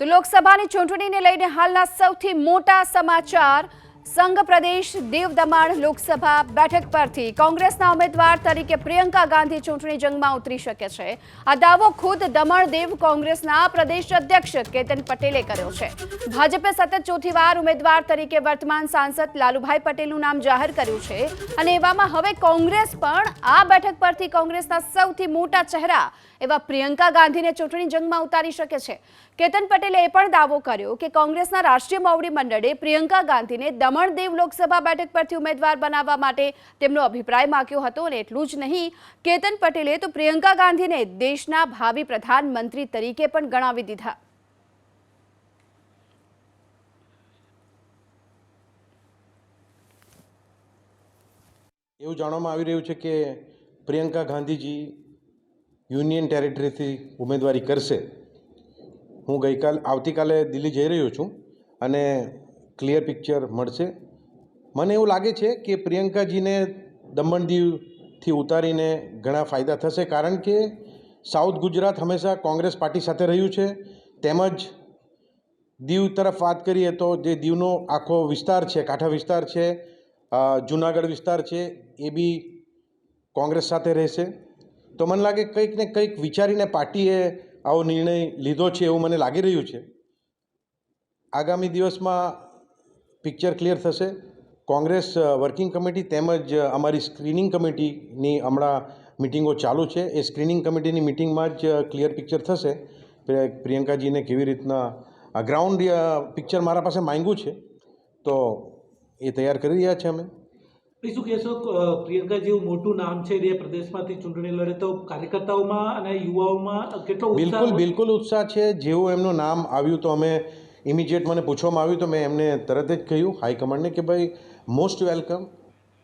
તો લોકસભાની ચૂંટણીને લઈને હાલના સૌથી મોટા સમાચાર સંઘ પ્રદેશ દીવ દમણ લોકસભા બેઠક પરથી કોંગ્રેસના ઉમેદવાર તરીકે પ્રિયંકા ગાંધી ચૂંટણી જંગમાં ઉતરી શકે છે. આ દાવો ખુદ દમણ દીવ કોંગ્રેસના પ્રદેશ અધ્યક્ષ કેતન પટેલે કર્યો છે. ભાજપે સતત ચોથી વાર ઉમેદવાર તરીકે વર્તમાન સાંસદ લાલુભાઈ પટેલનું નામ જાહેર કર્યું છે અને એવામાં હવે કોંગ્રેસ પણ આ બેઠક પરથી કોંગ્રેસના સૌથી મોટા ચહેરા એવા પ્રિયંકા ગાંધીને ચૂંટણી જંગમાં ઉતારી શકે છે. કેતન પટેલે એ પણ દાવો કર્યો કે કોંગ્રેસના રાષ્ટ્રીય મોવડી મંડળે પ્રિયંકા ગાંધીને દીવ લોકસભા બેઠક પરથી ઉમેદવાર બનાવવા માટે તેમનો અભિપ્રાય માગ્યો હતો અને એટલું જ નહીં, કેતન પટેલે તો પ્રિયંકા ગાંધીને દેશના ભાવિ પ્રધાનમંત્રી તરીકે પણ ગણાવી દીધા. એવું જાણવામાં આવી રહ્યું છે કે પ્રિયંકા ગાંધીજી યુનિયન ટેરેટરીથી ઉમેદવારી કરશે. હું ગઈકાલ, આવતીકાલે દિલ્હી જઈ રહ્યો છું અને ક્લિયર પિક્ચર મળશે. મને એવું લાગે છે કે પ્રિયંકાજીને દમણ દીવથી ઉતારીને ઘણા ફાયદા થશે, કારણ કે સાઉથ ગુજરાત હંમેશા કોંગ્રેસ પાર્ટી સાથે રહ્યું છે. તેમજ દીવ તરફ વાત કરીએ તો જે દીવનો આખો વિસ્તાર છે, કાંઠા વિસ્તાર છે જુનાગઢ વિસ્તાર છે, એ બી કોંગ્રેસ સાથે રહેશે. તો મને લાગે કંઈક ને કંઈક વિચારીને પાર્ટીએ આવો નિર્ણય લીધો છે એવું મને લાગી રહ્યું છે. આગામી દિવસમાં પિક્ચર ક્લિયર થશે. કોંગ્રેસ વર્કિંગ કમિટી તેમજ અમારી સ્ક્રીનિંગ કમિટીની હમણાં મિટિંગો ચાલુ છે. એ સ્ક્રીનિંગ કમિટીની મિટિંગમાં જ ક્લિયર પિક્ચર થશે. પ્રિયંકાજીને કેવી રીતના ગ્રાઉન્ડ પિક્ચર મારા પાસે માંગ્યું છે તો એ તૈયાર કરી રહ્યા છે અમે. શું કહેશો? પ્રિયંકા જેવું મોટું નામ છે એ પ્રદેશમાંથી ચૂંટણી લડે તો કાર્યકર્તાઓમાં અને યુવાઓમાં કેટલો બિલકુલ બિલકુલ ઉત્સાહ છે. જેવું એમનું નામ આવ્યું તો અમે ઇમિડિયેટ મને પૂછવામાં આવ્યું તો મેં એમને તરત જ કહ્યું હાઈકમાન્ડને કે ભાઈ મોસ્ટ વેલકમ